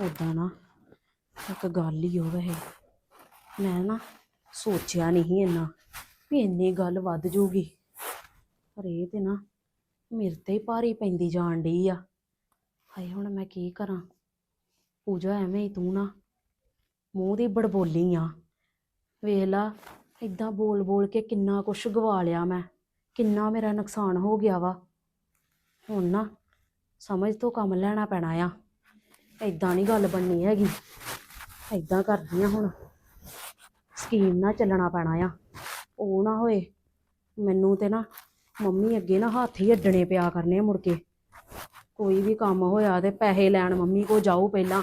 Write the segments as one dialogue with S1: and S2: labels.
S1: ਉਦਾਂ ਨਾ ਇੱਕ ਗੱਲ ਹੀ ਉਹ ਵੈਸੇ। ਮੈਂ ਨਾ ਸੋਚਿਆ ਨਹੀਂ ਇੰਨਾ ਵੀ ਇੰਨੀ ਗੱਲ ਵੱਧ ਜੂਗੀ। ਪਰ ਇਹ ਤੇ ਨਾ ਮੇਰੇ ਤੇ ਹੀ ਭਾਰੀ ਪੈਂਦੀ ਜਾਣ ਡਈ ਆ। ਹਾਏ, ਹੁਣ ਮੈਂ ਕੀ ਕਰਾਂ? ਪੂਜਾ ਐਵੇਂ ਹੀ ਤੂੰ ਨਾ ਮੂੰਹ ਦੀ ਬੜਬੋਲੀ ਆ। ਵੇਖ ਲਾ ਇਦਾਂ ਬੋਲ ਬੋਲ ਕੇ ਕਿੰਨਾ ਕੁਛ ਗਵਾ ਲਿਆ ਮੈਂ। ਕਿੰਨਾ ਮੇਰਾ ਨੁਕਸਾਨ ਹੋ ਗਿਆ ਵਾ। ਹੁਣ ਨਾ ਸਮਝ ਤੋਂ ਕੰਮ ਲੈਣਾ ਪੈਣਾ ਆ। ਏਦਾਂ ਨਹੀਂ ਗੱਲ ਬਣਨੀ ਹੈਗੀ। ਏਦਾਂ ਕਰਦੀ ਆ ਹੁਣ। ਸਕੀਮ ਨਾਲ ਚੱਲਣਾ ਪੈਣਾ ਆ। ਉਹ ਨਾ ਹੋਏ। ਮੈਨੂੰ ਤੇ ਨਾ ਮੰਮੀ ਅੱਗੇ ਨਾ ਹੱਥ ਹੀ ਅੱਡਣੇ ਪਿਆ ਕਰਨੇ ਆ ਮੁੜ ਕੇ। ਕੋਈ ਵੀ ਕੰਮ ਹੋਇਆ ਤੇ ਪੈਸੇ ਲੈਣ ਮੰਮੀ ਕੋ ਜਾਓ ਪਹਿਲਾਂ।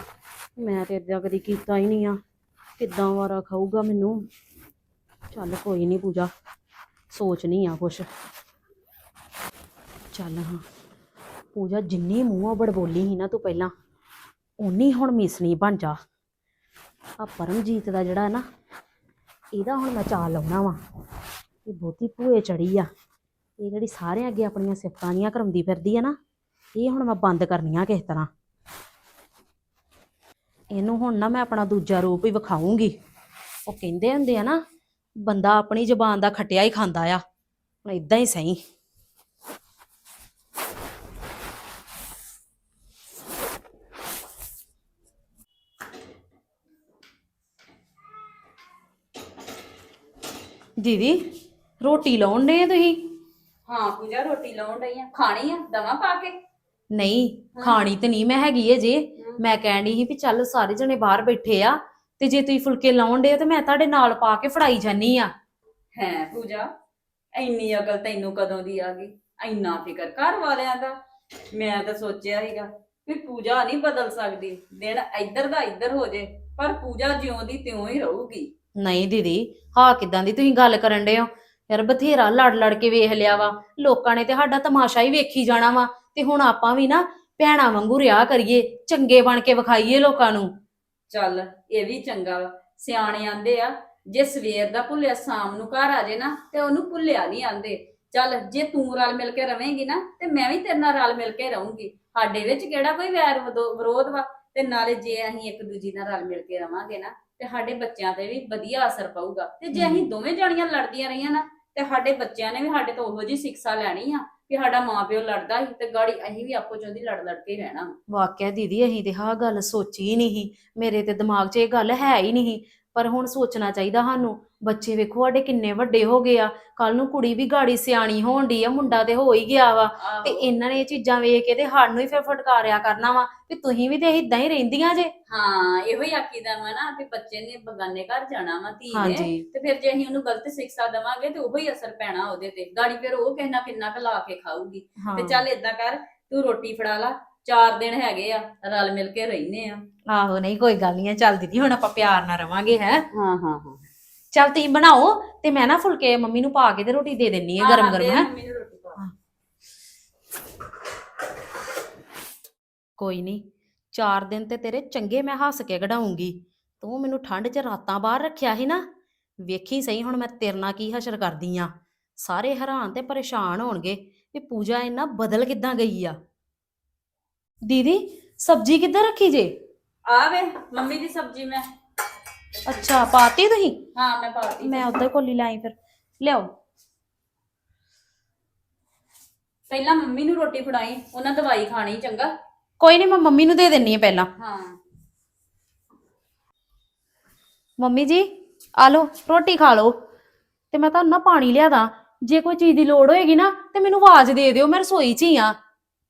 S1: ਮੈਂ ਤੇ ਏਦਾਂ ਕਦੀ ਕੀਤਾ ਹੀ ਨਹੀਂ ਆ। ਕਿੱਦਾਂ ਵਾਰਾ ਖਾਊਗਾ ਮੈਨੂੰ? ਚੱਲ ਕੋਈ ਨਹੀਂ ਪੂਜਾ। ਸੋਚਣੀ ਆ ਕੁਛ। ਚੱਲ ਹਾਂ। ਪੂਜਾ ਜਿੰਨੀ ਮੂੰਹੋਂ ਬੜਬੋਲੀ ਸੀ ਨਾ ਤੂੰ ਪਹਿਲਾਂ। ਉਨੀ ਹੁਣ ਮਿਸਣੀ ਬਣ ਜਾ। ਆ ਪਰਮਜੀਤ ਦਾ ਜਿਹੜਾ ਨਾ, ਇਹਦਾ ਹੁਣ ਮੈਂ ਚਾਲ ਲਾਉਣਾ ਵਾ ਇਹ ਬਹੁਤੀ ਭੂਏ ਚੜੀ ਆ। ਇਹ ਜਿਹੜੀ ਸਾਰਿਆਂ ਅੱਗੇ ਆਪਣੀਆਂ ਸਿਫਤਾਂ ਦੀਆਂ ਕਰਾਉਂਦੀ ਫਿਰਦੀ ਆ ਨਾ, ਇਹ ਹੁਣ ਮੈਂ ਬੰਦ ਕਰਨੀਆਂ ਕਿਸ ਤਰ੍ਹਾਂ। ਇਹਨੂੰ ਹੁਣ ਨਾ ਮੈਂ ਆਪਣਾ ਦੂਜਾ ਰੂਪ ਹੀ ਵਿਖਾਉਂਗੀ ਉਹ ਕਹਿੰਦੇ ਹੁੰਦੇ ਆ ਨਾ, ਬੰਦਾ ਆਪਣੀ ਜ਼ੁਬਾਨ ਦਾ ਖਟਿਆ ਹੀ ਖਾਂਦਾ ਆ। ਹੁਣ ਇਦਾਂ ਹੀ ਸਹੀ। ਦੀਦੀ ਰੋਟੀ ਲਾਉਣ ਦੇ ਤੁਸੀਂ?
S2: ਹਾਂ ਪੂਜਾ ਰੋਟੀ ਲਾਉਣ ਡਈ ਆ। ਖਾਣੀ ਆ? ਦਵਾ ਪਾ ਕੇ?
S1: ਨਹੀਂ ਖਾਣੀ ਤੇ ਨਹੀਂ ਮੈਂ ਹੈਗੀ ਏ ਜੇ। ਮੈਂ ਕਹਿਣੀ ਸੀ ਵੀ ਚੱਲ ਸਾਰੇ ਜਣੇ ਬਾਹਰ ਬੈਠੇ ਆ ਤੇ ਜੇ ਤੁਸੀਂ ਫੁਲਕੇ ਲਾਉਣ ਦੇ ਤੇ ਮੈਂ ਤੁਹਾਡੇ ਨਾਲ ਪਾ ਕੇ ਫੜਾਈ ਜਾਨੀ ਆ।
S2: ਹੈ ਪੂਜਾ ਇੰਨੀ ਅਕਲ ਤੈਨੂੰ ਕਦੋਂ ਦੀ ਆ ਗਈ? ਇੰਨਾ ਫਿਕਰ ਘਰ ਵਾਲਿਆਂ ਦਾ? ਮੈਂ ਤਾਂ ਸੋਚਿਆ ਸੀਗਾ ਵੀ ਪੂਜਾ ਨਹੀਂ ਬਦਲ ਸਕਦੀ। ਦਿਨ ਇੱਧਰ ਦਾ ਇੱਧਰ ਹੋ ਜੇ ਪਰ ਪੂਜਾ ਜਿਉਂ ਦੀ ਤਿਉਂ ਹੀ ਰਹੂਗੀ।
S1: ਨਹੀਂ ਦੀਦੀ, ਹਾਂ ਕਿਦਾਂ ਦੀ ਤੁਸੀਂ ਗੱਲ ਕਰਨ ਡੇ ਹੋ? ਯਾਰ ਬਥੇਰਾ ਲੜ ਲੜ ਕੇ ਵੇਖ ਲਿਆ ਵਾ। ਲੋਕਾਂ ਨੇ ਤੇ ਸਾਡਾ ਤਮਾਸ਼ਾ ਹੀ ਵੇਖੀ ਜਾਣਾ ਵਾ। ਤੇ ਹੁਣ ਆਪਾਂ ਵੀ ਨਾ ਭੈਣਾਂ ਵਾਂਗੂ ਰਿਆ ਕਰੀਏ, ਚੰਗੇ ਬਣ ਕੇ ਵਿਖਾਈਏ ਲੋਕਾਂ ਨੂੰ।
S2: ਚੱਲ, ਇਹ ਵੀ ਚੰਗਾ ਵਾ। ਸਿਆਣੇ ਆਂਦੇ ਆ, ਜੇ ਸਵੇਰ ਦਾ ਭੁੱਲਿਆ ਸ਼ਾਮ ਨੂੰ ਘਰ ਆ ਜੇ ਨਾ, ਤੇ ਉਹਨੂੰ ਭੁੱਲਿਆ ਨਹੀਂ ਆਂਦੇ। ਚੱਲ, ਜੇ ਤੂੰ ਰਲ ਮਿਲ ਕੇ ਰਵੇਂਗੀ ਨਾ, ਤੇ ਮੈਂ ਵੀ ਤੇਰੇ ਨਾਲ ਰਲ ਮਿਲ ਕੇ ਰਹੂੰਗੀ। ਸਾਡੇ ਵਿੱਚ ਕਿਹੜਾ ਕੋਈ ਵੈਰ ਵਿਦੋ- ਵਿਰੋਧ ਵਾ? ਤੇ ਨਾਲੇ ਜੇ ਅਸੀਂ ਇੱਕ ਦੂਜੀ ਨਾਲ ਰਲ ਮਿਲ ਕੇ ਰਵਾਂਗੇ ਨਾ ਤੇ ਸਾਡੇ ਬੱਚਿਆਂ ਤੇ ਵੀ ਵਧੀਆ ਅਸਰ ਪਊਗਾ। ਤੇ ਜੇ ਅਸੀਂ ਦੋਵੇਂ ਜਾਣੀਆਂ ਲੜਦੀਆਂ ਰਹੀਆਂ ਨਾ ਤੇ ਸਾਡੇ ਬੱਚਿਆਂ ਨੇ ਵੀ ਸਾਡੇ ਤੋਂ ਉਹੋ ਜੀ ਸਿੱਖਿਆ ਲੈਣੀ ਆ ਕਿ ਸਾਡਾ ਮਾਪਿਓ ਲੜਦਾ ਸੀ ਤੇ ਗਾੜੀ ਅਸੀਂ ਵੀ ਆਪੋ ਚੋਂ ਦੀ ਲੜ ਲੜ ਕੇ ਹੀ ਰਹਿਣਾ।
S1: ਵਾਕਿਆ ਦੀਦੀ ਅਸੀਂ ਤੇ ਹਾਂ ਗੱਲ ਸੋਚੀ ਨਹੀਂ ਮੇਰੇ ਤੇ ਦਿਮਾਗ 'ਚ ਇਹ ਗੱਲ ਹੈ ਹੀ ਨਹੀਂ ਪਰ ਹੁਣ ਸੋਚਣਾ ਚਾਹੀਦਾ ਸਾਨੂੰ ਬੱਚੇ ਵੇਖੋ ਸਾਡੇ ਕਿੰਨੇ ਵੱਡੇ ਹੋ ਗਏ ਆ ਕੱਲ ਨੂੰ ਕੁੜੀ ਵੀ ਗਾੜੀ ਸਿਆਣੀ ਹੋਣ ਡਈ ਆ ਮੁੰਡਾ ਤੇ ਹੋ ਹੀ ਗਿਆ ਵਾ ਤੇ ਇਹਨਾਂ ਨੇ ਇਹ ਚੀਜ਼ਾਂ ਵੇਖ ਕੇ ਤੇ ਸਾਨੂੰ ਹੀ ਫਿਰ ਫਟਕਾਰਿਆ ਕਰਨਾ ਵਾ ਵੀ ਤੁਸੀਂ ਵੀ ਤੇ ਇਦਾਂ ਹੀ ਰਹਿੰਦੀਆਂ ਜੇ।
S2: ਹਾਂ ਇਹੋ ਹੀ ਆਖੀਦਾ ਵਾ ਨਾ ਵੀ ਬੱਚੇ ਨੇ ਬਗਾਨੇ ਘਰ ਜਾਣਾ ਵਾ ਧੀ ਨੇ ਤੇ ਫਿਰ ਜੇ ਅਸੀਂ ਉਹਨੂੰ ਗਲਤ ਸਿੱਖਿਆ ਦੇਵਾਂਗੇ ਤੇ ਉਹੋ ਹੀ ਅਸਰ ਪੈਣਾ ਉਹਦੇ ਤੇ। ਗਾੜੀ ਫਿਰ ਉਹ ਕਿੰਨਾ ਕੁ ਲਾ ਕੇ ਖਾਊਗੀ। ਤੇ ਚੱਲ ਇਦਾਂ ਕਰ ਤੂੰ ਰੋਟੀ ਫੜਾ ਲਾ ਚਾਰ ਦਿਨ ਹੈਗੇ ਆ ਰਲ ਮਿਲ ਕੇ ਰਹਿਨੇ ਆ।
S1: ਆਹੋ ਨਹੀਂ ਕੋਈ ਗੱਲ ਨਹੀਂ ਚੱਲ ਦੀਦੀ ਹੁਣ ਆਪਾਂ ਪਿਆਰ ਨਾਲ ਰਵਾਂਗੇ ਹੈ।
S2: ਹਾਂ ਹਾਂ ਹਾਂ।
S1: ਚੱਲ ਤੁਸੀਂ ਬਣਾਓ ਤੇ ਮੈਂ ਨਾ ਫੁਲਕੇ ਮੰਮੀ ਨੂੰ ਪਾ ਕੇ ਤੇ ਰੋਟੀ ਦੇ ਦਿੰਨੀ ਆ ਗਰਮ ਗਰਮ ਹੈ। ਕੋਈ ਨਹੀਂ ਚਾਰ ਦਿਨ ਤੇ ਤੇਰੇ ਚੰਗੇ ਮੈਂ ਹੱਸ ਕੇ ਕਢਾਉਂਗੀ। ਤੂੰ ਮੈਨੂੰ ਠੰਡ 'ਚ ਰਾਤਾਂ ਬਾਹਰ ਰੱਖਿਆ ਸੀ ਨਾ ਵੇਖੀ ਸਹੀ ਹੁਣ ਮੈਂ ਤੇਰੇ ਨਾਲ ਕੀ ਹਸ਼ਰ ਕਰਦੀ ਆ। ਸਾਰੇ ਹੈਰਾਨ ਤੇ ਪਰੇਸ਼ਾਨ ਹੋਣਗੇ ਵੀ ਪੂਜਾ ਇੰਨਾ ਬਦਲ ਕਿੱਦਾਂ ਗਈ ਆ। ਦੀਦੀ ਸਬਜ਼ੀ ਕਿੱਦਾਂ ਰੱਖੀ ਜੇ?
S2: ਆ ਵੇ ਮੰਮੀ ਦੀ ਸਬਜ਼ੀ ਮੈਂ।
S1: ਅੱਛਾ ਪਾਤੀ ਤੁਸੀਂ?
S2: ਹਾਂ ਮੈਂ ਪਾਤੀ।
S1: ਮੈਂ ਉੱਧਰ ਕੋਲੀ ਲਾਈ ਫਿਰ। ਲਿਆਓ।
S2: ਪਹਿਲਾਂ ਮੰਮੀ ਨੂੰ ਰੋਟੀ ਫੜਾਈ ਉਹਨਾਂ ਦਵਾਈ ਖਾਣੀ ਚੰਗਾ?
S1: ਕੋਈ ਨਹੀਂ ਮੈਂ ਮੰਮੀ ਨੂੰ ਦੇ ਦਿੰਨੀ ਆ ਪਹਿਲਾਂ।
S2: ਹਾਂ।
S1: ਮੰਮੀ ਜੀ ਆ ਲਓ ਰੋਟੀ ਖਾ ਲਓ। ਤੇ ਮੈਂ ਤੁਹਾਨੂੰ ਨਾ ਪਾਣੀ ਲਿਆਦਾ। ਜੇ ਕੋਈ ਚੀਜ਼ ਦੀ ਲੋੜ ਹੋਏਗੀ ਨਾ ਤੇ ਮੈਨੂੰ ਆਵਾਜ਼ ਦੇ ਦਿਓ ਮੈਂ ਰਸੋਈ 'ਚ ਹੀ ਆ।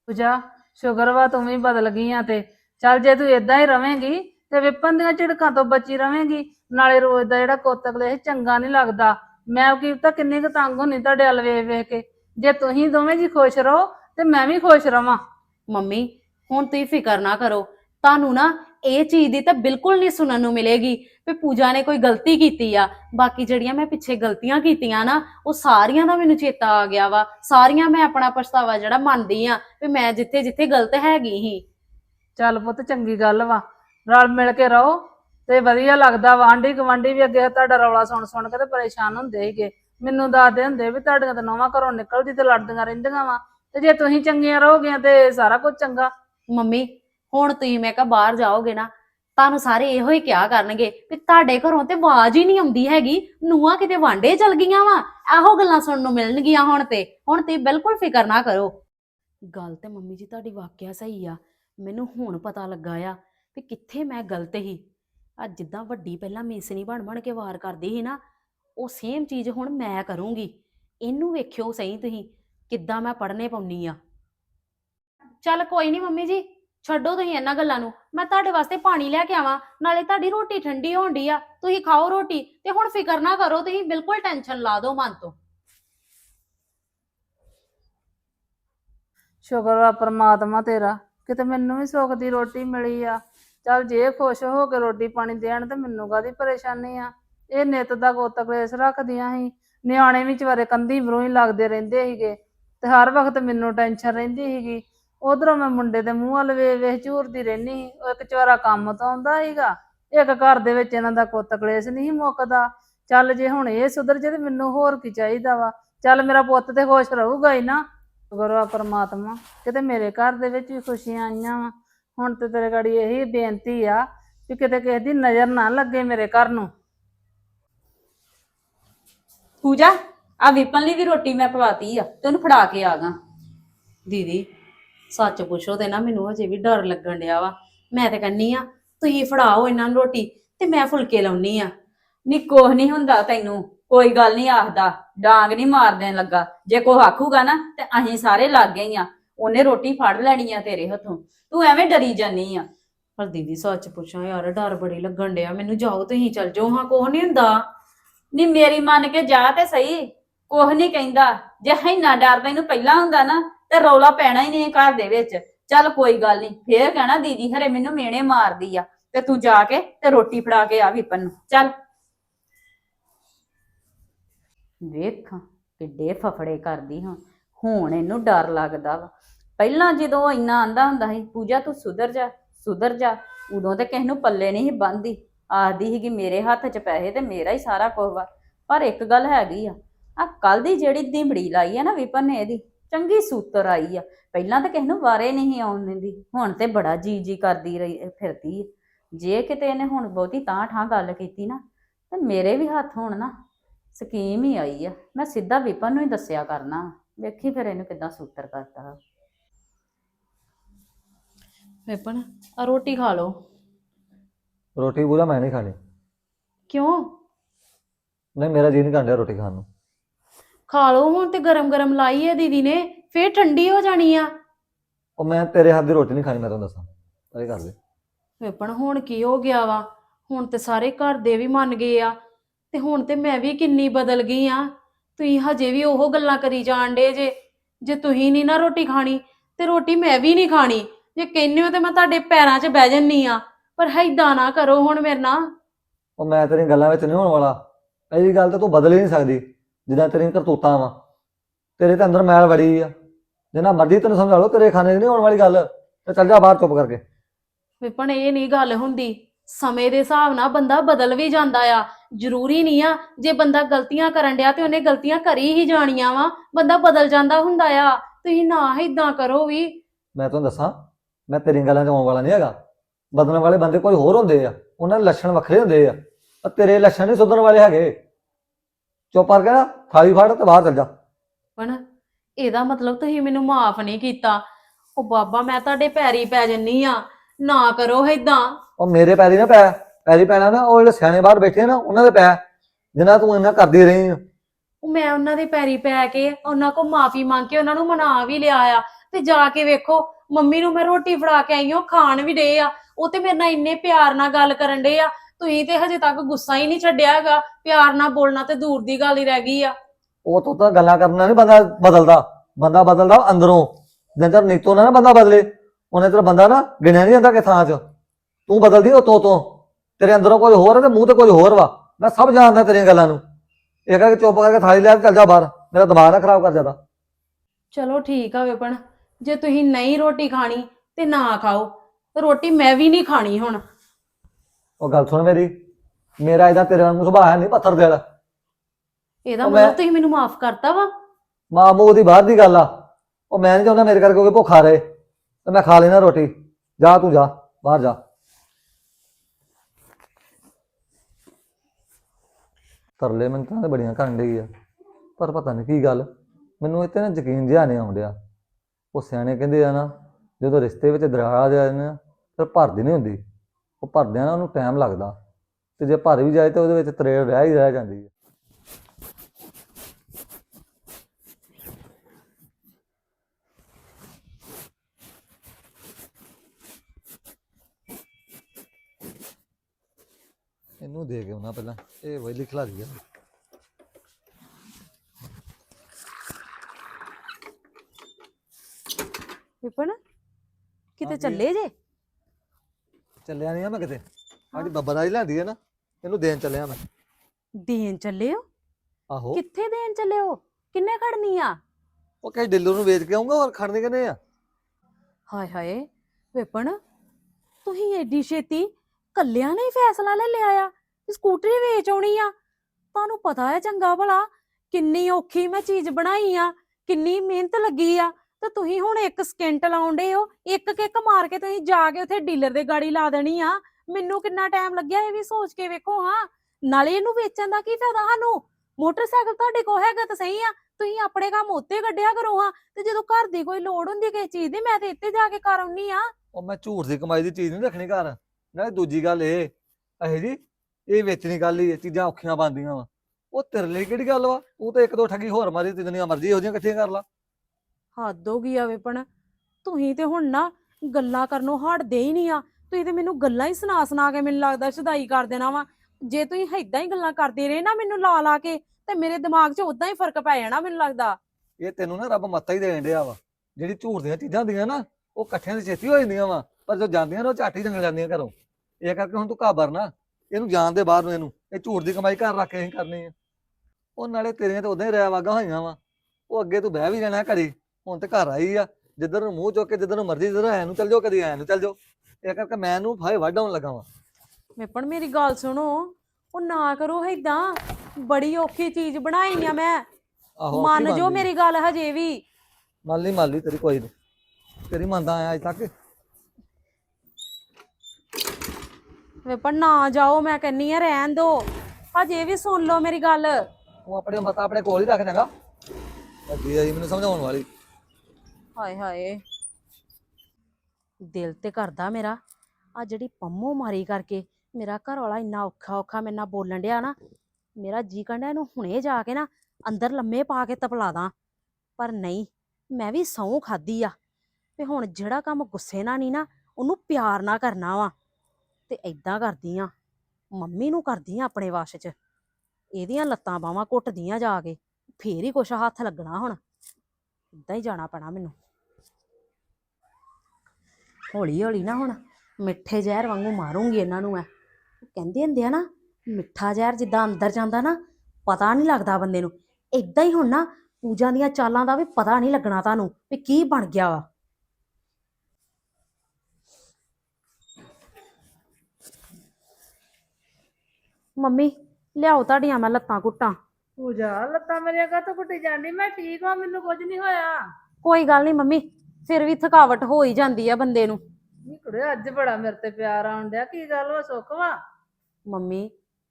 S3: ਪੂਜਾ ਸ਼ੁਕਰ ਵਾ ਤੂੰ ਵੀ ਬਦਲ ਗਈ ਆ ਤੇ ਚੱਲ ਜੇ ਤੂੰ ਇਦਾਂ ਹੀ ਰਵੇਂਗੀ ਤੇ ਵਿਪਨ ਦੀਆਂ ਝਿੜਕਾਂ ਤੋਂ ਬਚੀ ਰਵੇਂਗੀ, ਨਾਲੇ ਰੋਜ਼ ਦਾ ਜਿਹੜਾ ਕੋਤਕ ਲੈ ਚੰਗਾ ਨਹੀਂ ਲੱਗਦਾ। ਮੈਂ ਕੀ ਤਾਂ ਕਿੰਨੀ ਕੁ ਤੰਗ ਹੁੰਨੀ ਤੁਹਾਡੇ ਵੱਲ ਵੇਖ ਵੇਖ ਕੇ। ਜੇ ਤੁਸੀਂ ਦੋਵੇਂ ਜੀ ਖੁਸ਼ ਰਹੋ ਤੇ ਮੈਂ ਵੀ ਖੁਸ਼ ਰਵਾਂ।
S1: ਮੰਮੀ, ਹੁਣ ਤੁਸੀਂ ਫਿਕਰ ਨਾ ਕਰੋ। ਤੁਹਾਨੂੰ ਨਾ ਇਹ ਚੀਜ਼ ਦੀ ਤਾਂ ਬਿਲਕੁਲ ਨਹੀਂ ਸੁਣਨ ਨੂੰ ਮਿਲੇਗੀ। ਵੀ ਪੂਜਾ ਨੇ ਕੋਈ ਗਲਤੀ ਕੀਤੀ ਆ। ਬਾਕੀ ਜਿਹੜੀਆਂ ਮੈਂ ਪਿੱਛੇ ਗਲਤੀਆਂ ਕੀਤੀਆਂ ਨਾ ਉਹ ਸਾਰੀਆਂ ਦਾ ਮੈਨੂੰ ਚੇਤਾ ਆ ਗਿਆ ਵਾ। ਸਾਰੀਆਂ ਮੈਂ ਆਪਣਾ ਪਛਤਾਵਾ ਜਿਹੜਾ ਮੰਨਦੀ ਆ ਵੀ ਮੈਂ ਜਿੱਥੇ ਜਿੱਥੇ ਗਲਤ ਹੈਗੀ ਸੀ।
S3: ਚੱਲ ਪੁੱਤ ਚੰਗੀ ਗੱਲ ਵਾ। ਰਲ ਮਿਲ ਕੇ ਰਹੋ। ਤੇ ਵਧੀਆ ਲੱਗਦਾ ਵਾ। ਆਂਢੀ ਗਵਾਂਢੀ ਵੀ ਅੱਗੇ ਤੁਹਾਡਾ ਰੌਲਾ ਸੁਣ ਸੁਣ ਕੇ ਤੇ ਪਰੇਸ਼ਾਨ ਹੁੰਦੇ ਸੀਗੇ। ਮੈਨੂੰ ਦੱਸਦੇ ਹੁੰਦੇ ਵੀ ਤੁਹਾਡੀਆਂ ਤਾਂ ਨਵਾਂ ਘਰੋਂ ਨਿਕਲਦੀ ਤੇ ਲੜਦੀਆਂ ਰਹਿੰਦੀਆਂ ਵਾ। ਤੇ ਜੇ ਤੁਸੀਂ ਚੰਗੀਆਂ ਰਹੋਗੀਆਂ ਤੇ ਸਾਰਾ ਕੁਝ ਚੰਗਾ।
S1: ਮੰਮੀ ਹੁਣ ਤੁਸੀਂ ਮੈਂ ਕਿਹਾ ਬਾਹਰ ਜਾਓਗੇ ਨਾ ਤੁਹਾਨੂੰ ਸਾਰੇ ਇਹੋ ਹੀ ਕਿਹਾ ਕਰਨਗੇ ਵੀ ਤੁਹਾਡੇ ਘਰੋਂ ਤੇ ਆਵਾਜ਼ ਹੀ ਨਹੀਂ ਆਉਂਦੀ ਹੈਗੀ। ਨੂੰਹਾਂ ਕਿਤੇ ਵਾਂਡੇ ਚਲ ਗਈਆਂ ਵਾ। ਇਹੋ ਗੱਲਾਂ ਸੁਣਨ ਨੂੰ ਮਿਲਣਗੀਆਂ ਹੁਣ ਤੇ। ਹੁਣ ਤੇ ਬਿਲਕੁਲ ਫਿਕਰ ਨਾ ਕਰੋ। ਗੱਲ ਤੇ ਮੰਮੀ ਜੀ ਤੁਹਾਡੀ ਵਾਕਿਆ ਸਹੀ ਆ। ਮੈਨੂੰ ਹੁਣ ਪਤਾ ਲੱਗਾ ਆ ਵੀ ਕਿੱਥੇ ਮੈਂ ਗਲਤ ਹੀ ਅੱਜ ਜਿੱਦਾਂ ਵੱਡੀ ਪਹਿਲਾਂ ਮੇਸਨੀ ਬਣ ਬਣ ਕੇ ਵਾਰ ਕਰਦੀ ਸੀ ਨਾ, ਉਹ ਸੇਮ ਚੀਜ਼ ਹੁਣ ਮੈਂ ਕਰੂੰਗੀ। ਇਹਨੂੰ ਵੇਖਿਓ ਸਹੀ ਤੁਸੀਂ, ਕਿੱਦਾਂ ਮੈਂ ਪੜ੍ਹਨੇ ਪਾਉਣੀ ਆ। ਚੱਲ ਕੋਈ ਨਹੀਂ ਮੰਮੀ ਜੀ ਛੱਡੋ ਤੁਸੀਂ ਇਹਨਾਂ ਗੱਲਾਂ ਨੂੰ। ਮੈਂ ਤੁਹਾਡੇ ਵਾਸਤੇ ਪਾਣੀ ਲੈ ਕੇ ਆਵਾਂ, ਨਾਲੇ ਤੁਹਾਡੀ ਰੋਟੀ ਠੰਡੀ ਹੋਣ ਡਈ ਆ। ਤੁਸੀਂ ਖਾਓ ਰੋਟੀ ਤੇ ਹੁਣ ਫਿਕਰ ਨਾ ਕਰੋ, ਤੁਸੀਂ ਬਿਲਕੁਲ ਟੈਨਸ਼ਨ ਲਾ ਦਿਓ ਮਨ ਤੋਂ।
S3: ਸ਼ੁਕਰ ਆ ਪ੍ਰਮਾਤਮਾ ਤੇਰਾ, ਕਿਤੇ ਮੈਨੂੰ ਵੀ ਸੁੱਖ ਦੀ ਰੋਟੀ ਮਿਲੀ ਆ। ਚੱਲ ਜੇ ਖੁਸ਼ ਹੋ ਕੇ ਰੋਟੀ ਪਾਣੀ ਦੇਣ ਤੇ ਮੈਨੂੰ ਕਾਦੀ ਪਰੇਸ਼ਾਨੀ ਆ? ਇਹ ਨਿਤ ਦਾ ਗੋਤਾ ਕਲੇਸ਼ ਰੱਖਦੀਆਂ ਸੀ। ਨਿਆਣੇ ਵੀ ਚਵਾਰੇ ਕੰਧੀ ਬਰੋਂ ਹੀ ਲੱਗਦੇ ਰਹਿੰਦੇ ਸੀਗੇ ਤੇ ਹਰ ਵਕਤ ਮੈਨੂੰ ਟੈਨਸ਼ਨ ਰਹਿੰਦੀ ਸੀਗੀ। ਉਧਰੋਂ ਮੈਂ ਮੁੰਡੇ ਦੇ ਮੂੰਹ ਵੱਲ ਵੇਖ ਵੇਖ ਝੂਰਦੀ ਰਹਿੰਦੀ ਸੀ। ਇੱਕ ਚਵਾਰਾ ਕੰਮ ਤੋਂ ਆਉਂਦਾ ਸੀਗਾ। ਇੱਕ ਘਰ ਦੇ ਵਿੱਚ ਇਹਨਾਂ ਦਾ ਕੁੱਤ ਕਲੇਸ਼ ਨਹੀਂ ਸੀ ਮੁੱਕਦਾ। ਚੱਲ ਜੇ ਹੁਣ ਇਹ ਸੁਧਰ ਜੇ ਤੇ ਮੈਨੂੰ ਹੋਰ ਕੀ ਚਾਹੀਦਾ ਵਾ? ਚੱਲ ਮੇਰਾ ਪੁੱਤ ਤੇ ਖੁਸ਼ ਰਹੂਗਾ ਹੀ ਨਾ। ਸ਼ੁਕਰ ਆ ਪਰਮਾਤਮਾ, ਕਿਤੇ ਮੇਰੇ ਘਰ ਦੇ ਵਿੱਚ ਵੀ ਖੁਸ਼ੀਆਂ ਆਈਆਂ ਵਾ। ਹੁਣ ਤੇ ਤੇਰੇ ਗਾੜੀ ਇਹੀ ਬੇਨਤੀ ਆ ਕਿ ਕਿਤੇ ਕਿਸੇ ਦੀ ਨਜ਼ਰ ਨਾ ਲੱਗੇ ਮੇਰੇ ਘਰ ਨੂੰ।
S2: ਪੂਜਾ ਆ ਵਿਪਨ ਲਈ ਵੀ ਰੋਟੀ ਮੈਂ ਪਵਾਤੀ ਆ। ਤੈਨੂੰ ਫੜਾ ਕੇ ਆ ਗਾ।
S1: ਦੀਦੀ ਸੱਚ ਪੁੱਛੋ ਤੇ ਨਾ ਮੈਨੂੰ ਹਜੇ ਵੀ ਡਰ ਲੱਗਣ ਡਿਆ ਵਾ। ਮੈਂ ਤੇ ਕਹਿੰਨੀ ਆ, ਤੁਸੀਂ ਫੜਾਓ ਇਹਨਾਂ ਨੂੰ ਰੋਟੀ ਤੇ ਮੈਂ ਫੁਲਕੇ ਲਾਉਣੀ ਆ।
S2: ਨੀ ਕੁਛ ਨਹੀਂ ਹੁੰਦਾ ਤੈਨੂੰ, ਕੋਈ ਗੱਲ ਨਹੀਂ ਆਖਦਾ, ਡਾਂਗ ਨਹੀਂ ਮਾਰ ਦੇਣ ਲੱਗਾ। ਜੇ ਕੋਈ ਆਖੂਗਾ ਨਾ ਤੇ ਅਸੀਂ ਸਾਰੇ ਲੱਗ ਗਏ ਆ। ਉਹਨੇ ਰੋਟੀ ਫੜ ਲੈਣੀ ਆ ਤੇਰੇ ਹੱਥੋਂ। ਤੂੰ ਐਵੇਂ ਡਰੀ ਜਾਨੀ ਆ।
S1: ਪਰ ਦੀਦੀ ਸੱਚ ਪੁੱਛਾਂ ਯਾਰ, ਡਰ ਬੜੀ ਲੱਗਣ ਡਿਆ। ਮੈਨੂੰ ਜਾਓ ਤੁਸੀਂ ਚੱਲ ਜਾਓ। ਹਾਂ, ਕੁਛ ਨਹੀਂ ਹੁੰਦਾ।
S2: ਨੀ ਮੇਰੀ ਮੰਨ ਕੇ ਜਾ ਤੇ ਸਹੀ। ਕੁਛ ਨਹੀਂ ਕਹਿੰਦਾ। ਜੇ ਹੈਨਾ ਡਰ ਤੈਨੂੰ ਪਹਿਲਾਂ ਹੁੰਦਾ ਨਾ ਤੇ ਰੌਲਾ ਪੈਣਾ ਹੀ ਨਹੀਂ ਘਰ ਦੇ ਵਿੱਚ। ਚੱਲ ਕੋਈ ਗੱਲ ਨਹੀਂ, ਫੇਰ ਕਹਿਣਾ, ਦੀਦੀ ਹਰੇ ਮੈਨੂੰ ਮੇਣੇ ਮਾਰਦੀ ਆ। ਤੇ ਤੂੰ ਜਾ ਕੇ ਤੇ ਰੋਟੀ ਫੜਾ ਕੇ ਆ ਵਿਪਨ ਨੂੰ। ਚੱਲ। ਵੇਖ ਕਿੱਡੇ ਫਫੜੇ ਕਰਦੀ ਹਾਂ। ਹੁਣ ਇਹਨੂੰ ਡਰ ਲੱਗਦਾ ਵਾ। ਪਹਿਲਾਂ ਜਦੋਂ ਇੰਨਾ ਆਂਦਾ ਹੁੰਦਾ ਸੀ, ਪੂਜਾ, ਤੂੰ ਸੁਧਰ ਜਾ ਸੁਧਰ ਜਾ। ਉਦੋਂ ਤੇ ਕਿਸੇ ਨੂੰ ਪੱਲੇ ਨਹੀਂ ਸੀ ਬੰਦੀ ਆਖਦੀ ਸੀ ਕਿ ਮੇਰੇ ਹੱਥ 'ਚ ਪੈਸੇ ਤੇ ਮੇਰਾ ਹੀ ਸਾਰਾ ਕੁਝ ਵਾ। ਪਰ ਇੱਕ ਗੱਲ ਹੈਗੀ ਆ ਆ ਕੱਲ ਦੀ ਜਿਹੜੀ ਦਿਮੜੀ ਲਾਈ ਆ ਨਾ ਵਿਪਨ ਨੇ ਇਹਦੀ ਚੰਗੀ ਸੂਤਰ ਆਈ ਆ। ਪਹਿਲਾਂ ਤਾਂ ਕਿਸੇ ਨੂੰ ਵਾਰੇ ਨਹੀਂ ਆਉਣ ਦਿੰਦੀ ਹੁਣ ਤੇ ਬੜਾ ਜੀ ਜੀ ਕਰਦੀ ਰਹੀ ਫਿਰਦੀ ਆ। ਜੇ ਕਿਤੇ ਇਹਨੇ ਹੁਣ ਬਹੁਤੀ ਤਾਂ ਠਾਂ ਗੱਲ ਕੀਤੀ ਨਾ ਤੇ ਮੇਰੇ ਵੀ ਹੱਥ ਹੁਣ ਨਾ। ਸਕੀਮ ਹੀ ਆਈ ਆ। ਮੈਂ ਸਿੱਧਾ ਵਿਪਨ ਨੂੰ ਹੀ ਦੱਸਿਆ ਕਰਨਾ। ਵੇਖੀ ਫਿਰ ਇਹਨੂੰ ਕਿਦਾਂ ਸੂਤਰ ਕਰਦਾ
S1: ਵਿਪਨ ਆ ਰੋਟੀ ਖਾ ਲਓ।
S4: ਰੋਟੀ ਬੋਲਾ ਮੈਂ ਨਹੀਂ ਖਾਣੀ।
S1: ਕਿਉਂ?
S4: ਨਹੀਂ ਮੇਰਾ ਜੀ ਨਹੀਂ ਕਰਦਾ ਰੋਟੀ ਖਾਣ ਨੂੰ।
S1: ਖਾ ਲਓ ਹੁਣ ਤੇ ਗਰਮ ਗਰਮ ਲਾਈ ਹੈ ਦੀਦੀ ਨੇ ਫੇਰ ਠੰਡੀ ਹੋ ਜਾਣੀ ਆ।
S4: ਉਹ ਮੈਂ ਤੇਰੇ ਹੱਥ ਦੀ ਰੋਟੀ ਨਹੀਂ ਖਾਣੀ ਮੈਂ ਤੈਨੂੰ ਦੱਸਾਂ। ਇਹ ਕਰ ਦੇ
S1: ਵਿਪਨ ਹੁਣ ਕੀ ਹੋ ਗਿਆ ਵਾ? ਹੁਣ ਤੇ ਸਾਰੇ ਘਰ ਦੇ ਵੀ ਮੰਨ ਗਏ ਆ ਤੇ ਹੁਣ ਤੇ ਮੈਂ ਵੀ ਕਿੰਨੀ ਬਦਲ ਗਈ ਆ। ਤੁਸੀਂ ਹਜੇ ਵੀ ਉਹ ਗੱਲਾਂ ਕਰੀ ਜਾਣ ਡੇ ਜੇ ਜੇ ਤੁਸੀਂ ਨਹੀਂ ਨਾ ਰੋਟੀ ਖਾਣੀ ਤੇ ਰੋਟੀ ਮੈਂ ਵੀ ਨਹੀਂ ਖਾਣੀ। ਜੇ ਕਹਿੰਦੇ ਹੋ ਤੇ ਮੈਂ ਤੁਹਾਡੇ ਪੈਰਾਂ 'ਚ ਬਹਿ ਜੰਨੀ ਆ ਪਰ ਹੈਦਾਂ ਨਾ ਕਰੋ ਹੁਣ ਮੇਰੇ ਨਾਲ।
S4: ਉਹ ਮੈਂ ਤੇਰੀਆਂ ਗੱਲਾਂ ਵਿੱਚ ਨਹੀਂ ਹੋਣ ਵਾਲਾ। ਪਹਿਲੀ ਗੱਲ ਤਾਂ ਤੂੰ ਬਦਲ ਹੀ ਨਹੀਂ ਸਕਦੀ। ਜਿੱਦਾਂ ਤੇਰੀਆਂ ਕਰਤੂਤਾਂ ਵਾ। ਤੇਰੇ ਤੇ ਅੰਦਰ ਮੈਲ ਵੜੀ ਆ। ਜਿੰਨਾ ਮਰਜ਼ੀ ਤੈਨੂੰ ਸਮਝਾ ਲਓ ਤੇਰੇ ਖਾਣੇ 'ਚ ਨਹੀਂ ਹੋਣ ਵਾਲੀ ਗੱਲ। ਤੇ ਚੱਲ ਜਾ ਬਾਹਰ ਚੁੱਪ ਕਰਕੇ।
S1: ਵਿਪਨ ਇਹ ਨਹੀਂ ਗੱਲ ਹੁੰਦੀ। ਸਮੇਂ ਦੇ ਹਿਸਾਬ ਨਾਲ ਬੰਦਾ ਬਦਲ ਵੀ ਜਾਂਦਾ ਆ। ਜ਼ਰੂਰੀ ਨਹੀਂ ਆ ਜੇ ਬੰਦਾ ਗਲਤੀਆਂ ਕਰਨ ਡਿਆ ਤੇ ਉਹਨੇ ਗਲਤੀਆਂ ਕਰੀ ਹੀ ਜਾਣੀਆਂ ਵਾ। ਬੰਦਾ ਬਦਲ ਜਾਂਦਾ ਹੁੰਦਾ ਆ। ਤੁਸੀਂ ਨਾ ਇਦਾਂ ਕਰੋ ਵੀ।
S4: ਮੈਂ ਤੁਹਾਨੂੰ ਦੱਸਾਂ ਮੈਂ ਤੇਰੀਆਂ ਗੱਲਾਂ 'ਚ ਆਉਣ ਵਾਲਾ ਨਹੀਂ ਹੈਗਾ। ਬਦਲਣ ਵਾਲੇ ਬੰਦੇ ਕੋਈ ਹੋਰ ਹੁੰਦੇ ਆ। ਉਹਨਾਂ ਦੇ ਲੱਛਣ ਵੱਖਰੇ ਹੁੰਦੇ ਆ। ਪਰ ਤੇਰੇ ਲੱਛਣ ਨਹੀਂ ਸੁਧਰਨ ਵਾਲੇ ਹੈਗੇ। ਚੁੱਪ ਕਰਕੇ ਨਾ ਥਾਲੀ ਫੜ ਤੇ ਬਾਹਰ ਚੱਲ ਜਾ।
S1: ਵਿਪਨ ਇਹਦਾ ਮਤਲਬ ਤੁਸੀਂ ਮੈਨੂੰ ਮਾਫ ਨਹੀਂ ਕੀਤਾ। ਉਹ ਬਾਬਾ ਮੈਂ ਤੁਹਾਡੇ ਪੈਰੀ ਪੈ ਜੰਨੀ ਆ। ਨਾ ਕਰੋ ਇਦਾਂ
S4: ਉਹ ਮੇਰੇ ਪੈਰੀ ਨਾ ਪੈ। ਪੈਰੀ ਪੈਣਾ ਨਾ ਉਹ ਜਿਹੜੇ ਸਿਆਣੇ ਬਾਹਰ ਬੈਠੇ ਆ ਨਾ ਉਹਨਾਂ ਦੇ ਪੈ। ਜਿਨ੍ਹਾਂ ਤੂੰ ਇੰਨਾ ਕਰਦੀ ਰਹੀ ਆ।
S1: ਉਹ ਮੈਂ ਉਹਨਾਂ ਦੇ ਪੈਰੀ ਪੈ ਕੇ ਉਹਨਾਂ ਕੋ ਮਾਫੀ ਮੰਗ ਕੇ ਉਹਨਾਂ ਨੂੰ ਮਨਾ ਵੀ ਲਿਆ ਆ। ਤੇ ਜਾ ਕੇ ਵੇਖੋ ਮੰਮੀ ਨੂੰ ਮੈਂ ਰੋਟੀ ਫੜਾ ਕੇ ਆਈ ਹਾਂ ਉਹ ਖਾਣ ਵੀ ਡੇ ਆ। ਉਹ ਤੇ ਮੇਰੇ ਨਾਲ ਇੰਨੇ ਪਿਆਰ ਨਾਲ ਗੱਲ ਕਰਨ ਡੇ ਆ। ਤੁਸੀਂ ਤੇ ਹਜੇ ਤੱਕ ਗੁੱਸਾ ਹੀ ਨਹੀਂ ਛੱਡਿਆ ਹੈਗਾ ਪਿਆਰ ਨਾਲ ਬੋਲਣਾ ਤੇ ਦੂਰ ਦੀ ਗੱਲ ਹੀ ਰਹਿ ਗਈ ਆ।
S4: ਉਹ ਤੋਂ ਤਾਂ ਗੱਲਾਂ ਕਰਨਾ ਨਹੀਂ ਬੰਦਾ ਬਦਲਦਾ ਬੰਦਾ ਬਦਲਦਾ ਅੰਦਰੋਂ। ਜਿੰਨਾ ਚਿਰ ਨੀਤੋਂ ਨਾ ਬੰਦਾ ਬਦਲੇ ਉਹਨੇ ਤੇਰਾ ਬੰਦਾ ਨਾ ਗਿਣਿਆ ਨਹੀਂ ਜਾਂਦਾ ਕਿ ਥਾਂ 'ਚ। ਤੂੰ ਬਦਲਦੀ ਉਹ ਤੋਂ ਤੋਂ ਤੇਰੇ ਅੰਦਰੋਂ ਕੁਝ ਹੋਰ ਹੈ ਤੇ ਮੂੰਹ ਤੇ ਕੁਝ ਹੋਰ ਵਾ। ਮੈਂ ਸਭ ਜਾਣਦਾ ਤੇਰੀਆਂ ਗੱਲਾਂ ਨੂੰ। ਇਹ ਕਰਕੇ ਚੁੱਪ ਕਰਕੇ ਥਾਲੀ ਲੈ ਕੇ ਚੱਲ ਜਾ ਬਾਹਰ। ਮੇਰਾ ਦਿਮਾਗ ਨਾ ਖਰਾਬ ਕਰ ਜ਼ਿਆਦਾ।
S1: ਚਲੋ ਠੀਕ ਆ ਵਿਪਨ। ਜੇ ਤੁਸੀਂ ਨਹੀਂ ਰੋਟੀ ਖਾਣੀ ਤੇ ਨਾ ਖਾਓ। ਰੋਟੀ ਮੈਂ ਵੀ ਨਹੀਂ ਖਾਣੀ ਹੁਣ।
S4: ਉਹ ਗੱਲ ਸੁਣ ਮੇਰੀ। ਮੇਰਾ ਇਹਦਾ ਤੇਰੇ ਵਾਂਗੂ ਸੁਭਾਅ ਹੈ ਨਹੀਂ ਪੱਥਰ ਦਿਲ
S1: ਇਹਦਾ
S4: ਉਹ ਮੈਂ-
S1: ਮਤਲਬ ਤੁਸੀਂ ਮੈਨੂੰ ਮਾਫ ਕਰਤਾ ਵਾ।
S4: ਮਾਂ ਮੂੰਹ ਦੀ ਬਾਹਰ ਦੀ ਗੱਲ ਆ। ਉਹ ਮੈਂ ਨਹੀਂ ਚਾਹੁੰਦਾ ਮੇਰੇ ਕਰਕੇ ਕੋਈ ਭੁੱਖਾ ਰਹੇ। ਤੇ ਮੈਂ ਖਾ ਲੈਣਾ ਰੋਟੀ। ਜਾ ਤੂੰ ਜਾ ਬਾਹਰ ਜਾ। ਤਰਲੇ ਮੈਨੂੰ ਤਾਂ ਬੜੀਆਂ ਕਰਨ ਡਈ ਆ। ਪਰ ਪਤਾ ਨਹੀਂ ਕੀ ਗੱਲ। ਮੈਨੂੰ ਇੱਥੇ ਨਾ ਯਕੀਨ ਜਿਹਾ ਨਹੀਂ ਆਉਂਦਿਆ ਉਹ ਸਿਆਣੇ ਕਹਿੰਦੇ ਆ ਨਾ ਜਦੋਂ ਰਿਸ਼ਤੇ ਵਿੱਚ ਦਰਾਰ ਆ ਜਾਏ ਨਾ ਫਿਰ ਭਰਦੀ ਨਹੀਂ ਹੁੰਦੀ। ਉਹ ਭਰਦਿਆਂ ਨਾ ਉਹਨੂੰ ਟਾਈਮ ਲੱਗਦਾ। ਤੇ ਜੇ ਭਰ ਵੀ ਜਾਏ ਤਾਂ ਉਹਦੇ ਵਿੱਚ ਤਰੇੜ ਰਹਿ ਹੀ ਰਹਿ ਜਾਂਦੀ ਹੈ। ਇਹਨੂੰ ਦੇ ਕੇ ਆਉਣਾ ਪਹਿਲਾਂ। ਇਹ ਵਈ ਲਿਖ ਲਾ ਦਿਆ
S1: ਵਿਪਨ ਕਿਤੇ। ਚੱਲੇ ਜੇ?
S4: ਚੱਲਿਆ ਨਹੀਂ ਆ ਮੈਂ ਕਿਤੇ। ਅੱਜ ਬੱਬਾ ਦਾ ਹੀ ਲੈਂਦੀ ਹੈ ਨਾ ਇਹਨੂੰ ਦੇਣ ਚੱਲਿਆ ਮੈਂ।
S1: ਦੇਣ ਚੱਲੇ ਹੋ?
S4: ਆਹੋ।
S1: ਕਿੱਥੇ ਦੇਣ ਚੱਲੇ ਹੋ? ਕਿੰਨੇ ਖੜਨੀ ਆ?
S4: ਉਹ ਕਹੇ ਡਿੱਲੂ ਨੂੰ ਵੇਚ ਕੇ ਆਉਂਗਾ ਔਰ ਖੜਨੇ ਕਿਨੇ ਆ?
S1: ਹਾਏ ਹਾਏ ਵਿਪਨ ਤੁਸੀਂ ਐਡੀ ਛੇਤੀ ਕੱਲਿਆਂ ਨੇ ਹੀ ਫੈਸਲਾ ਲੈ ਲਿਆ ਆ ਸਕੂਟਰੀ ਵੇਚ ਆਉਣੀ ਆ। ਤੁਹਾਨੂੰ ਪਤਾ ਹੈ ਚੰਗਾ ਭਲਾ ਕਿੰਨੀ ਔਖੀ ਮੈਂ ਚੀਜ਼ ਬਣਾਈ ਆ ਕਿੰਨੀ ਮਿਹਨਤ ਲੱਗੀ ਆ ਤੇ ਤੁਸੀਂ ਹੁਣ ਇੱਕ ਸਕਿੰਟ ਲਾਉਂਦੇ ਹੋ, ਇੱਕ ਕਿੱਕ ਮਾਰ ਕੇ ਤੁਸੀਂ ਜਾ ਕੇ ਉੱਥੇ ਡੀਲਰ ਦੇ ਗਾੜੀ ਲਾ ਦੇਣੀ ਆ। ਮੈਨੂੰ ਕਿੰਨਾ ਟਾਈਮ ਲੱਗਿਆ ਇਹ ਵੀ ਸੋਚ ਕੇ ਵੇਖੋ, ਹਾਂ। ਨਾਲੇ ਇਹਨੂੰ ਵੇਚਣ ਦਾ ਕੀ ਫਾਇਦਾ ਸਾਨੂੰ? ਮੋਟਰਸਾਈਕਲ ਤੁਹਾਡੇ ਕੋਲ ਹੈਗਾ ਤਾਂ ਸਹੀ ਆ। ਤੁਸੀਂ ਆਪਣੇ ਕੰਮ ਉੱਤੇ ਕੱਢਿਆ ਕਰੋ, ਹਾਂ। ਤੇ ਜਦੋਂ ਘਰ ਦੀ ਕੋਈ ਲੋੜ ਹੁੰਦੀ ਕਿਸੇ ਚੀਜ਼ ਦੀ, ਮੈਂ ਤੇ ਇੱਥੇ ਜਾ ਕੇ ਕਰ ਆਉਣੀ ਆ
S4: ਉਹ ਮੈਂ ਝੂਠ ਦੀ ਕਮਾਈ ਦੀ ਚੀਜ਼ ਨਹੀਂ ਰੱਖਣੀ ਘਰ। ਨਾਲੇ ਦੂਜੀ ਗੱਲ ਇਹ ਇਹ ਜੀ, ਇਹ ਵੇਚਣੀ ਗੱਲ ਹੀ ਇਹ ਚੀਜ਼ਾਂ ਔਖੀਆਂ ਬਣਦੀਆਂ ਵਾ। ਉਹ ਤੇਰੇ ਲਈ ਕਿਹੜੀ ਗੱਲ ਵਾ? ਤੂੰ ਤਾਂ ਇੱਕ ਦੋ ਠੱਗੀ ਹੋਰ ਮਾਰੀ, ਤੇ ਦੁਨੀਆ ਮਰਜ਼ੀ ਇਹੋ ਜਿਹੀਆਂ ਇਕੱਠੀਆਂ ਕਰ ਲਾ।
S1: ਹੱਦ ਹੋ ਗਈ ਆ ਵਿਪਨ। ਤੁਸੀਂ ਤੇ ਹੁਣ ਨਾ ਗੱਲਾਂ ਕਰਨੋਂ ਹਟਦੇ ਹੀ ਨਹੀਂ ਆ। ਤੁਸੀਂ ਤੇ ਮੈਨੂੰ ਗੱਲਾਂ ਹੀ ਸੁਣਾ ਸੁਣਾ ਕੇ ਮੈਨੂੰ ਲੱਗਦਾ ਸ਼ਦਾਈ ਕਰ ਦੇਣਾ ਵਾ। ਜੇ ਤੁਸੀਂ ਏਦਾਂ ਹੀ ਗੱਲਾਂ ਕਰਦੇ ਰਹੇ ਨਾ ਮੈਨੂੰ ਲਾ ਲਾ ਕੇ, ਤੇ ਮੇਰੇ ਦਿਮਾਗ 'ਚ ਉਦਾਂ ਹੀ ਫ਼ਰਕ ਪੈ ਜਾਣਾ ਮੈਨੂੰ ਲੱਗਦਾ।
S4: ਇਹ ਤੈਨੂੰ ਨਾ ਰੱਬ ਮੱਤਾ ਹੀ ਦੇਣ ਡਿਆ ਵਾ। ਜਿਹੜੀ ਝੂਠ ਦੀਆਂ ਚੀਜ਼ਾਂ ਹੁੰਦੀਆਂ ਨਾ, ਉਹ ਇਕੱਠਿਆਂ ਦੀ ਛੇਤੀ ਹੋ ਜਾਂਦੀਆਂ ਵਾ। ਪਰ ਜੋ ਜਾਂਦੀਆਂ ਨਾ, ਉਹ ਝੱਟ ਹੀ ਜੰਗਲ ਜਾਂਦੀਆਂ ਘਰੋਂ। ਇਹ ਕਰਕੇ ਹੁਣ ਤੂੰ ਘਾਬਰ ਨਾ। ਇਹਨੂੰ ਜਾਣ ਦੇ ਬਾਹਰ ਨੂੰ ਇਹਨੂੰ। ਇਹ ਝੂਠ ਦੀ ਕਮਾਈ ਘਰ ਰੱਖ ਕੇ ਅਸੀਂ ਕਰਨੀ ਆ। ਉਹ ਨਾਲੇ ਤੇਰੀਆਂ ਤਾਂ ਉਦਾਂ ਹੀ ਰਹਿ ਵਾਗਾ ਹੋਈਆਂ ਵਾ। ਉਹ ਅੱਗੇ ਤੂੰ ਬਹਿ ਵੀ ਜਾਣਾ ਘਰੇ। ਹੁਣ ਤੇ ਘਰ ਆਈ ਆ ਜਿੱਧਰ ਨੂੰ ਮੂੰਹ ਚੁੱਕ ਕੇ ਜਿੱਧਰ ਨੂੰ ਮਰਜ਼ੀ ਜਿੱਧਰ ਐ ਨੂੰ ਚੱਲ ਜਾਓ ਕਦੀ ਐ ਨੂੰ ਚੱਲ ਜਾਓ। ਇਹ ਕਰਕੇ ਮੈਂ ਇਹਨੂੰ ਫਾਇ ਵੱਢਾਉਣ ਲੱਗਾ ਵਾਂ।
S1: ਵਿਪਨ ਮੇਰੀ ਗੱਲ ਸੁਣੋ ਉਹ ਨਾ ਕਰੋ ਏਦਾਂ। ਬੜੀ ਔਖੀ ਚੀਜ਼ ਬਣਾਈ ਆ ਮੈਂ।
S4: ਆਹੋ
S1: ਮੰਨ ਜੋ
S4: ਬਣਦੀ।
S1: ਮੇਰੀ ਗੱਲ ਹਜੇ ਵੀ।
S4: ਮੰਨ ਲਈ ਮੰਨ ਲਈ ਤੇਰੀ ਕੋਈ ਨਹੀਂ ਤੇਰੀ ਮੰਨਦਾ ਆਇਆ ਅਜ ਤੱਕ।
S1: ਵਿਪਨ ਨਾ ਜਾਓ ਮੈਂ ਕਹਿੰਨੀ ਆ ਰਹਿਣ ਦੋ। ਹਜੇ ਵੀ ਸੁਣ ਲਓ ਮੇਰੀ ਗੱਲ।
S4: ਤੂੰ ਆਪਣੇ ਮਤਾ ਆਪਣੇ ਕੋਲ ਹੀ ਰੱਖ ਦੇਗਾ। ਅੱਗੇ ਆਈ ਮੈਨੂੰ ਸਮਝਾਉਣ ਵਾਲੀ।
S1: ਹਾਏ ਹਾਏ ਦਿਲ ਤੇ ਕਰਦਾ ਮੇਰਾ। ਆ ਜਿਹੜੀ ਪੰਮੋ ਮਾਰੀ ਕਰਕੇ ਮੇਰਾ ਘਰ ਵਾਲਾ ਇੰਨਾ ਔਖਾ ਔਖਾ ਮੇਰੇ ਨਾਲ ਬੋਲਣ ਡਿਆ ਨਾ, ਮੇਰਾ ਜੀ ਕਹਿੰਦਾ ਇਹਨੂੰ ਹੁਣੇ ਜਾ ਕੇ ਨਾ ਅੰਦਰ ਲੰਮੇ ਪਾ ਕੇ ਤਪਲਾ ਦਾਂ। ਪਰ ਨਹੀਂ, ਮੈਂ ਵੀ ਸਹੁੰ ਖਾਦੀ ਆ। ਤੇ ਹੁਣ ਜਿਹੜਾ ਕੰਮ ਗੁੱਸੇ ਨਾਲ ਨਹੀਂ ਨਾ, ਉਹਨੂੰ ਪਿਆਰ ਨਾਲ ਕਰਨਾ ਵਾ। ਤੇ ਐਦਾਂ ਕਰਦੀ ਆ, ਮੰਮੀ ਨੂੰ ਕਰਦੀ ਆ ਆਪਣੇ ਵਸ਼ 'ਚ। ਇਹਦੀਆਂ ਲੱਤਾਂ ਬਾਹਾਂ ਘੁੱਟਦੀਆਂ ਜਾ ਕੇ, ਫੇਰ ਹੀ ਕੁਛ ਹੱਥ ਲੱਗਣਾ ਹੁਣ। ਇਦਾਂ ਹੀ ਜਾਣਾ ਪੈਣਾ ਮੈਨੂੰ। ਹੌਲੀ ਹੌਲੀ ਨਾ ਹੁਣ ਮਿੱਠੇ ਜ਼ਹਿਰ ਵਾਂਗੂ ਮਾਰੂੰਗੀ ਇਹਨਾਂ ਨੂੰ ਮੈਂ। ਕਹਿੰਦੇ ਹੁੰਦੇ ਆ ਨਾ ਮਿੱਠਾ ਜ਼ਹਿਰ ਜਿੱਦਾਂ ਅੰਦਰ ਜਾਂਦਾ ਨਾ ਪਤਾ ਨਹੀਂ ਲੱਗਦਾ ਬੰਦੇ ਨੂੰ। ਇਦਾਂ ਹੀ ਹੁਣ ਨਾ ਪੂਜਾ ਦੀਆਂ ਚਾਲਾਂ ਦਾ ਵੀ ਪਤਾ ਨਹੀਂ ਲੱਗਣਾ ਤੁਹਾਨੂੰ ਵੀ ਕੀ ਬਣ ਗਿਆ ਵਾ। ਮੰਮੀ ਲਿਆਓ ਤੁਹਾਡੀਆਂ ਮੈਂ ਲੱਤਾਂ ਕੁੱਟਾਂ।
S3: ਪੂਜਾ ਲੱਤਾਂ ਮੇਰੀਆਂ ਕਾਹ ਤੋਂ ਕੁੱਟੀ ਜਾਂਦੀ? ਮੈਂ ਠੀਕ ਹਾਂ ਮੈਨੂੰ ਕੁਝ ਨਹੀਂ ਹੋਇਆ।
S1: ਕੋਈ ਗੱਲ ਨਹੀਂ ਮੰਮੀ ਫਿਰ ਵੀ ਥਕਾਵਟ ਹੋ ਹੀ ਜਾਂਦੀ ਆ ਬੰਦੇ ਨੂੰ।
S3: ਕੁੜੇ ਅੱਜ ਬੜਾ ਮੇਰੇ ਤੇ ਪਿਆਰ ਆਉਣ ਡਿਆ ਕੀ ਗੱਲ ਵਾ ਸੁੱਖ ਵਾ?
S1: ਮੰਮੀ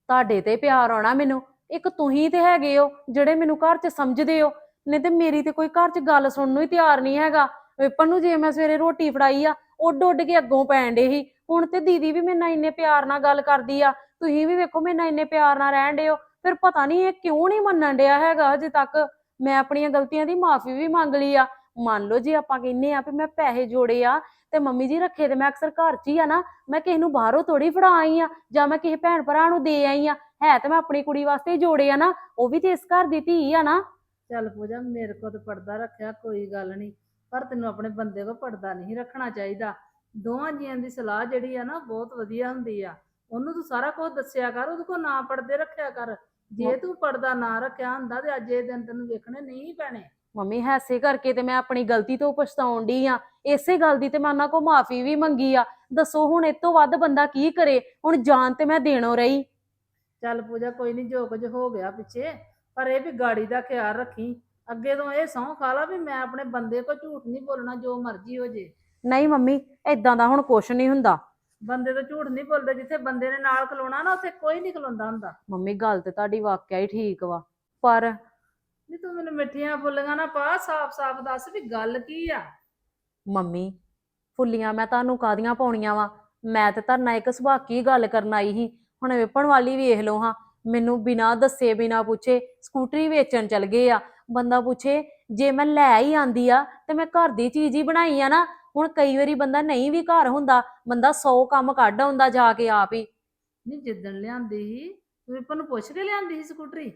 S1: ਤੁਹਾਡੇ ਤੇ ਪਿਆਰ ਆਉਣਾ ਮੈਨੂੰ। ਇੱਕ ਤੁਸੀਂ ਤੇ ਹੈਗੇ ਹੋ ਜਿਹੜੇ ਮੈਨੂੰ ਘਰ 'ਚ ਸਮਝਦੇ ਹੋ। ਨਹੀਂ ਤੇ ਮੇਰੀ ਤੇ ਕੋਈ ਘਰ 'ਚ ਗੱਲ ਸੁਣਨ ਨੂੰ ਹੀ ਤਿਆਰ ਨਹੀਂ ਹੈਗਾ। ਵਿਪਨ ਨੂੰ ਜੇ ਮੈਂ ਸਵੇਰੇ ਰੋਟੀ ਫੜਾਈ ਆ ਉੱਡ ਉੱਡ ਕੇ ਅੱਗੋਂ ਪੈਣ ਡੇ ਸੀ। ਹੁਣ ਤੇ ਦੀਦੀ ਵੀ ਮੇਰੇ ਨਾਲ ਇੰਨੇ ਪਿਆਰ ਨਾਲ ਗੱਲ ਕਰਦੀ ਆ। ਤੁਸੀਂ ਵੀ ਵੇਖੋ ਮੇਰੇ ਨਾਲ ਇੰਨੇ ਪਿਆਰ ਨਾਲ ਰਹਿਣ ਡੇ ਹੋ। ਫਿਰ ਪਤਾ ਨਹੀਂ ਇਹ ਕਿਉਂ ਨਹੀਂ ਮੰਨਣ ਡਿਆ ਹੈਗਾ ਅਜੇ ਤੱਕ। ਮੈਂ ਆਪਣੀਆਂ ਗਲਤੀਆਂ ਦੀ ਮਾਫੀ ਵੀ ਮੰਗ ਲਈ ਆ। ਮੰਨ ਲਓ ਜੇ ਆਪਾਂ ਕਹਿੰਨੇ ਆ ਵੀ ਮੈਂ ਪੈਸੇ ਜੋੜੇ ਆ ਤੇ ਮੰਮੀ ਜੀ ਰੱਖੇ ਤੇ ਮੈਂ ਅਕਸਰ ਘਰ 'ਚ ਹੀ ਆ ਨਾ ਮੈਂ ਕਿਸੇ ਨੂੰ ਬਾਹਰੋਂ ਥੋੜੀ ਫੜਾ ਆਈ ਆ ਜਾਂ ਮੈਂ ਕਿਸੇ ਭੈਣ ਭਰਾ ਨੂੰ ਦੇ ਆਈ ਆ ਹੈ ਤੇ ਮੈਂ ਆਪਣੀ ਕੁੜੀ ਵਾਸਤੇ ਜੋੜੇ ਆ ਨਾ ਉਹ ਵੀ ਤੇ ਇਸ ਘਰ ਦੀ ਧੀ ਆ ਨਾ।
S3: ਚੱਲ ਪੂਜਾ ਮੇਰੇ ਕੋਲ ਤਾਂ ਪਰਦਾ ਰੱਖਿਆ ਕੋਈ ਗੱਲ ਨਹੀਂ ਪਰ ਤੈਨੂੰ ਆਪਣੇ ਬੰਦੇ ਕੋਲ ਪਰਦਾ ਨਹੀਂ ਰੱਖਣਾ ਚਾਹੀਦਾ। ਦੋਵਾਂ ਜੀਆਂ ਦੀ ਸਲਾਹ ਜਿਹੜੀ ਆ ਨਾ ਬਹੁਤ ਵਧੀਆ ਹੁੰਦੀ ਆ। ਉਹਨੂੰ ਤੂੰ ਸਾਰਾ ਕੁਝ ਦੱਸਿਆ ਕਰ ਉਹਦੇ ਕੋਲ ਨਾ ਪਰਦੇ ਰੱਖਿਆ ਕਰ। ਜੇ ਤੂੰ ਪਰਦਾ ਨਾ ਰੱਖਿਆ ਹੁੰਦਾ ਤੇ ਅੱਜ ਇਹ ਦਿਨ ਤੈਨੂੰ ਵੇਖਣੇ ਨਹੀਂ ਪੈਣੇ।
S1: ਮੰਮੀ ਹੈਸੇ ਕਰਕੇ ਤੇ ਮੈਂ ਆਪਣੀ ਗਲਤੀ ਤੋਂ ਪਛਤਾਉਣ ਡਈ ਆ। ਇਸੇ ਗੱਲ ਦੀ ਤੇ ਮੈਂ ਉਹਨਾਂ ਕੋਲ ਮਾਫੀ ਵੀ ਮੰਗੀ ਆ। ਦੱਸੋ ਹੁਣ ਇਹ ਤੋਂ ਵੱਧ ਬੰਦਾ ਕੀ ਕਰੇ? ਹੁਣ ਜਾਨ ਤੇ ਮੈਂ ਦੇਣੋਂ ਰਹੀ।
S3: ਚੱਲ ਪੂਜਾ ਕੋਈ ਨਹੀਂ ਜੋ ਕੁਝ ਹੋ ਗਿਆ ਪਿੱਛੇ ਪਰ ਇਹ ਵੀ ਗਾੜੀ ਦਾ ਖਿਆਲ ਰੱਖੀ। ਅੱਗੇ ਤੋਂ ਇਹ ਸਹੁੰ ਖਾ ਲਾ ਵੀ ਮੈਂ ਆਪਣੇ ਬੰਦੇ ਕੋ ਝੂਠ ਨਹੀਂ ਬੋਲਣਾ ਜੋ ਮਰਜ਼ੀ ਹੋ ਜੇ।
S1: ਨਹੀਂ ਮੰਮੀ ਏਦਾਂ ਦਾ ਹੁਣ ਕੁਛ ਨਹੀਂ ਹੁੰਦਾ।
S3: ਬੰਦੇ ਤਾਂ ਝੂਠ ਨਹੀਂ ਬੋਲਦੇ ਜਿੱਥੇ ਬੰਦੇ ਨੇ ਨਾਲ ਖਲੋਣਾ ਨਾ ਉੱਥੇ ਕੋਈ ਨਹੀਂ ਖਲੋਂਦਾ ਹੁੰਦਾ।
S1: ਮੰਮੀ ਗੱਲ ਤੇ ਤੁਹਾਡੀ ਵਾਕਿਆ ਹੀ ਠੀਕ ਵਾ। ਪਰ
S3: ਨਹੀਂ ਤੂੰ ਮੈਨੂੰ ਮਿੱਠੀਆਂ ਬੋਲੀਆਂ ਨਾ ਪਾ ਸਾਫ਼-ਸਾਫ਼ ਦੱਸ ਵੀ ਗੱਲ ਕੀ ਆ?
S1: ਮੰਮੀ ਫੁੱਲੀਆਂ ਮੈਂ ਤੁਹਾਨੂੰ ਕਾਦੀਆਂ ਪਾਉਣੀਆਂ ਵਾ? ਮੈਂ ਤੇ ਨਾਲ ਇੱਕ ਸੁਭਾਕੀ ਗੱਲ ਕਰਨ ਆਈ ਸੀ। ਹੁਣ ਵਿਪਣ ਵਾਲੀ ਵੇਖ ਲਓ ਹਾਂ। ਮੈਨੂੰ ਬਿਨਾਂ ਦੱਸੇ ਬਿਨਾਂ ਪੁੱਛੇ ਸਕੂਟਰੀ ਵੇਚਣ ਚਲ ਗਏ ਆ। ਬੰਦਾ ਪੁੱਛੇ ਜੇ ਮੈਂ ਲੈ ਹੀ ਆਂਦੀ ਆ ਤੇ ਮੈਂ ਘਰ ਦੀ ਚੀਜ਼ ਹੀ ਬਣਾਈ ਆ ਨਾ। ਹੁਣ ਕਈ ਵਾਰੀ ਬੰਦਾ ਨਹੀਂ ਵੀ ਘਰ ਹੁੰਦਾ ਬੰਦਾ 100 ਕੰਮ ਕੱਢ ਆਉਂਦਾ ਜਾ ਕੇ ਆਪ ਹੀ।
S3: ਨਹੀਂ ਜਿੱਦਣ ਲਿਆਂਦੀ ਸੀ ਤੂੰ ਵਿਪਨ ਨੂੰ ਪੁੱਛ ਕੇ ਲਿਆਂਦੀ ਸੀ ਸਕੂਟਰੀ?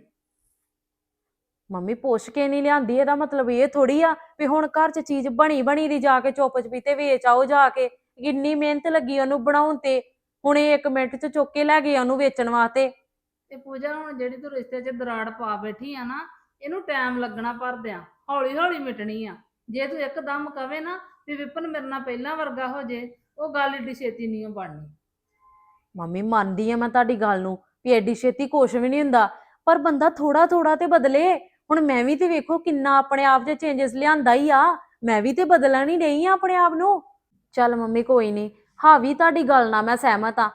S1: ਮੰਮੀ ਪੁੱਛ ਕੇ ਨਹੀਂ ਲਿਆਂਦੀ ਇਹਦਾ ਮਤਲਬ ਇਹ ਥੋੜੀ ਆ ਵੀ ਹੁਣ ਘਰ 'ਚ ਚੀਜ਼ ਬਣੀ ਬਣੀ ਦੀ ਜਾ ਕੇ ਚੁੱਪ ਚਪੀਤੇ ਵੇਚ ਆਓ ਜਾ ਕੇ। ਕਿੰਨੀ ਮਿਹਨਤ ਲੱਗੀ ਉਹਨੂੰ ਬਣਾਉਣ ਤੇ ਹੁਣ ਇਹ ਇੱਕ ਮਿੰਟ 'ਚ ਚੁੱਕ ਕੇ ਲੈ ਗਏ ਉਹਨੂੰ ਵੇਚਣ ਵਾਸਤੇ।
S3: ਤੇ ਪੂਜਾ ਹੁਣ ਜਿਹੜੀ ਤੂੰ ਰਿਸ਼ਤੇ 'ਚ ਦਰਾੜ ਪਾ ਬੈਠੀ ਆ ਨਾ ਇਹਨੂੰ ਟਾਈਮ ਲੱਗਣਾ ਭਰਦਿਆਂ ਹੌਲੀ ਹੌਲੀ ਮਿਟਣੀ ਆ। ਜੇ ਤੂੰ ਇੱਕਦਮ ਕਵੇ ਨਾ ਵੀ ਵਿਪਨ ਮੇਰੇ ਨਾਲ ਪਹਿਲਾਂ ਵਰਗਾ ਹੋ ਜੇ ਉਹ ਗੱਲ ਏਡੀ ਛੇਤੀ ਨਹੀਂ ਓ ਬਣਨੀ।
S1: ਮੰਮੀ ਮੰਨਦੀ ਆ ਮੈਂ ਤੁਹਾਡੀ ਗੱਲ ਨੂੰ ਵੀ ਐਡੀ ਛੇਤੀ ਕੁਛ ਵੀ ਨਹੀਂ ਹੁੰਦਾ ਪਰ ਬੰਦਾ ਥੋੜਾ ਥੋੜਾ ਤੇ ਬਦਲੇ। ਹੁਣ ਮੈਂ ਵੀ ਤੇ ਵੇਖੋ ਕਿੰਨਾ ਆਪਣੇ ਆਪ 'ਚ ਚੇਂਜਸ ਲਿਆਂਦਾ ਹੀ ਆ, ਮੈਂ ਵੀ ਤੇ ਬਦਲਣ ਹੀ ਨਹੀਂ ਆ ਆਪਣੇ ਆਪ ਨੂੰ। ਚੱਲ ਮੰਮੀ ਕੋਈ ਨਹੀਂ ਹਾਂ ਵੀ ਤੁਹਾਡੀ ਗੱਲ ਨਾਲ ਮੈਂ ਸਹਿਮਤ ਆ,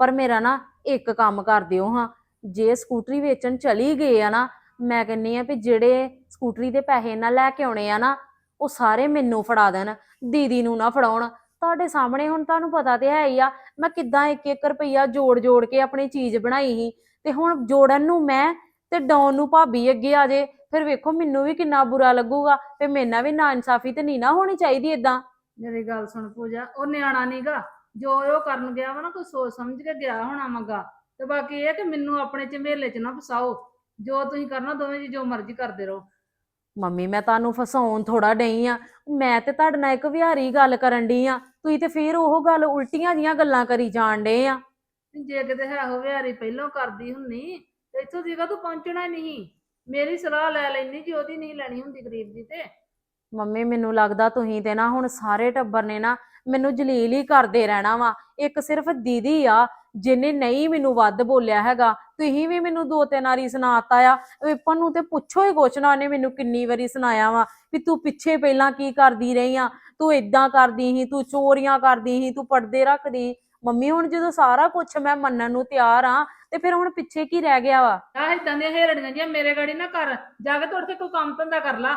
S1: ਪਰ ਮੇਰਾ ਨਾ ਇੱਕ ਕੰਮ ਕਰ ਦਿਓ ਹਾਂ। ਜੇ ਸਕੂਟਰੀ ਵੇਚਣ ਚਲੀ ਗਏ ਆ ਨਾ, ਮੈਂ ਕਹਿੰਨੀ ਆ ਵੀ ਜਿਹੜੇ ਸਕੂਟਰੀ ਦੇ ਪੈਸੇ ਨਾ ਲੈ ਕੇ ਆਉਣੇ ਆ ਨਾ, ਉਹ ਸਾਰੇ ਮੈਨੂੰ ਫੜਾ ਦੇਣ, ਦੀਦੀ ਨੂੰ ਨਾ ਫੜਾਉਣ। ਤੁਹਾਡੇ ਸਾਹਮਣੇ ਹੁਣ ਤੁਹਾਨੂੰ ਪਤਾ ਤੇ ਹੈ ਹੀ ਆ, ਮੈਂ ਕਿੱਦਾਂ ਇੱਕ ਇੱਕ ਰੁਪਈਆ ਜੋੜ ਜੋੜ ਕੇ ਆਪਣੀ ਚੀਜ਼ ਬਣਾਈ ਸੀ, ਤੇ ਹੁਣ ਜੋੜਨ ਨੂੰ ਮੈਂ ਤੇ ਡਾਉਨ ਨੂੰ ਭਾਬੀ ਅੱਗੇ ਆ ਜੇ ਫਿਰ ਵੇਖੋ ਮੈਨੂੰ ਵੀ ਕਿੰਨਾ ਬੁਰਾ ਲੱਗੂਗਾ ਤੇ ਮੇਰੇ ਨਾਲ ਵੀ ਨਾ ਇਨਸਾਫੀ ਤੇ ਨਹੀਂ ਨਾ ਹੋਣੀ ਚਾਹੀਦੀ ਇਦਾਂ
S3: ਮੇਰੀ ਗੱਲ ਸੁਣ ਪੂਜਾ ਉਹ ਨਿਆਣਾ ਨੀਗਾ ਜੋ ਉਹ ਕਰਨ ਗਿਆ ਵਾ ਨਾ ਕੋਈ ਸੋਚ ਸਮਝ ਕੇ ਗਿਆ ਹੋਣਾ ਮਗਾ ਤੇ ਬਾਕੀ ਇਹ ਕਿ ਮੈਨੂੰ ਆਪਣੇ ਝਮੇਲੇ 'ਚ ਨਾ ਫਸਾਓ ਜੋ ਤੁਸੀਂ ਕਰਨਾ ਦੋਵੇਂ ਜੀ ਜੋ ਮਰਜ਼ੀ ਕਰਦੇ ਰਹੋ।
S1: ਮੰਮੀ ਮੈਂ ਤੁਹਾਨੂੰ ਫਸਾਉਣ ਥੋੜਾ ਡਈ ਆ ਮੈਂ ਤੇ ਤੁਹਾਡੇ ਨਾਲ ਇੱਕ ਵਿਹਾਰੀ ਗੱਲ ਕਰਨ ਡਈ ਆ ਤੁਸੀਂ ਤੇ ਫੇਰ ਉਹ ਗੱਲ ਉਲਟੀਆਂ ਜੀਆਂ ਗੱਲਾਂ ਕਰੀ ਜਾਣ ਡੇ ਆ।
S3: ਜੇ ਕਿਤੇ ਹੈ ਹੋਵੇ ਹਰੀ ਪਹਿਲਾਂ ਕਰਦੀ ਹੁੰਨੀ ਤੇ ਇੱਥੋਂ ਸੀਗਾ ਤੂੰ ਪਹੁੰਚਣਾ ਨਹੀਂ। ਮੇਰੀ ਸਲਾਹ ਲੈ ਲੈਣੀ ਜੀ ਉਹਦੀ ਨਹੀਂ ਲੈਣੀ ਹੁੰਦੀ ਗਰੀਬ ਦੀ ਤੇ।
S1: ਮੰਮੀ, ਮੈਨੂੰ ਲੱਗਦਾ ਤੁਸੀਂ ਤੇ ਨਾ ਹੁਣ ਸਾਰੇ ਟੱਬਰ ਨੇ ਨਾ ਮੈਨੂੰ ਜਲੀਲ ਹੀ ਕਰਦੇ ਰਹਿਣਾ ਵਾ। ਇੱਕ ਸਿਰਫ ਦੀਦੀ ਆ, ਜਿਹਨੇ ਨਹੀਂ ਮੈਨੂੰ ਵੱਧ ਬੋਲਿਆ ਹੈਗਾ। ਤੁਸੀਂ ਵੀ ਮੈਨੂੰ ਦੋ ਤਿੰਨ ਵਾਰੀ ਸੁਣਾਤਾ ਆ। ਵਿਪਨ ਨੂੰ ਤੇ ਪੁੱਛੋ ਹੀ ਕੁਛ ਨਾ, ਉਹਨੇ ਮੈਨੂੰ ਕਿੰਨੀ ਵਾਰੀ ਸੁਣਾਇਆ ਵਾ ਵੀ ਤੂੰ ਪਿੱਛੇ ਪਹਿਲਾਂ ਕੀ ਕਰਦੀ ਰਹੀ ਆ? ਤੂੰ ਇਦਾਂ ਕਰਦੀ ਸੀ, ਤੂੰ ਚੋਰੀਆਂ ਕਰਦੀ ਸੀ, ਤੂੰ ਪਰਦੇ ਰੱਖਦੀ ਮੰਮੀ ਹੁਣ ਜਦੋਂ ਸਾਰਾ ਕੁਝ ਮੈਂ ਮੰਨਣ ਨੂੰ ਤਿਆਰ ਆ ਤੇ ਫਿਰ ਹੁਣ ਪਿੱਛੇ ਕੀ ਰਹਿ ਗਿਆ ਵਾ?
S3: ਆਹ ਇਦਾਂ ਦੀਆਂ ਹੇਰੜੀਆਂ ਜੀਆਂ ਮੇਰੇ ਗਾੜੀ ਨਾ ਕਰ ਜਾ ਕੇ ਤੁਰ ਕੇ ਕੋਈ ਕੰਮ ਧੰਦਾ ਕਰ ਲਾ।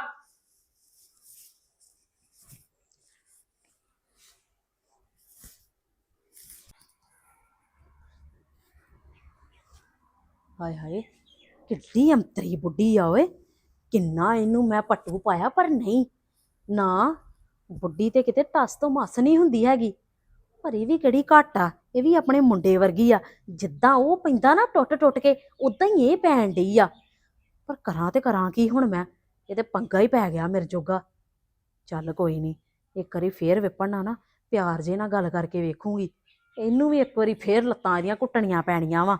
S1: ਹਾਏ ਹਾਏ ਕਿੱਡੀ ਅੰਤਰੀ ਬੁੱਢੀ ਆ ਓਏ। ਕਿੰਨਾ ਇਹਨੂੰ ਮੈਂ ਪੱਟੂ ਪਾਇਆ ਪਰ ਨਹੀਂ ਨਾ ਬੁੱਢੀ ਤੇ ਕਿਤੇ ਟਸ ਤੋਂ ਮਸ ਨਹੀਂ ਹੁੰਦੀ ਹੈਗੀ। ਪਰ ਇਹ ਵੀ ਕਿਹੜੀ ਘੱਟ ਆ? ਇਹ ਵੀ ਆਪਣੇ ਮੁੰਡੇ ਵਰਗੀ ਆ। ਜਿੱਦਾਂ ਉਹ ਪੈਂਦਾ ਨਾ ਟੁੱਟ ਟੁੱਟ ਕੇ, ਉਦਾਂ ਹੀ ਇਹ ਪੈਣ ਡਈ ਆ। ਪਰ ਕਰਾਂ ਤੇ ਕਰਾਂ ਕੀ ਹੁਣ ਮੈਂ? ਇਹ ਤੇ ਪੰਗਾ ਹੀ ਪੈ ਗਿਆ ਮੇਰੇ ਜੋਗਾ। ਚੱਲ ਕੋਈ ਨਹੀਂ ਇੱਕ ਵਾਰੀ ਫੇਰ ਵਿਪੜਨਾ ਨਾ, ਪਿਆਰ ਜੇ ਨਾਲ ਗੱਲ ਕਰਕੇ ਵੇਖੂੰਗੀ। ਇਹਨੂੰ ਵੀ ਇੱਕ ਵਾਰੀ ਫੇਰ ਲੱਤਾਂ ਇਹਦੀਆਂ ਘੁੱਟਣੀਆਂ ਪੈਣੀਆਂ ਵਾ।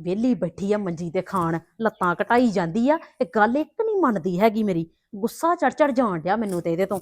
S1: ਵਿਹਲੀ ਬੈਠੀ ਆ ਮੰਜੀ ਤੇ ਖਾਣ, ਲੱਤਾਂ ਘਟਾਈ ਜਾਂਦੀ ਆ। ਇਹ ਗੱਲ ਇੱਕ ਨਹੀਂ ਮੰਨਦੀ ਹੈਗੀ ਮੇਰੀ। ਗੁੱਸਾ ਚੜ ਚੜ ਜਾਣ ਡਿਆ ਮੈਨੂੰ ਤੇ ਇਹਦੇ ਤੋਂ।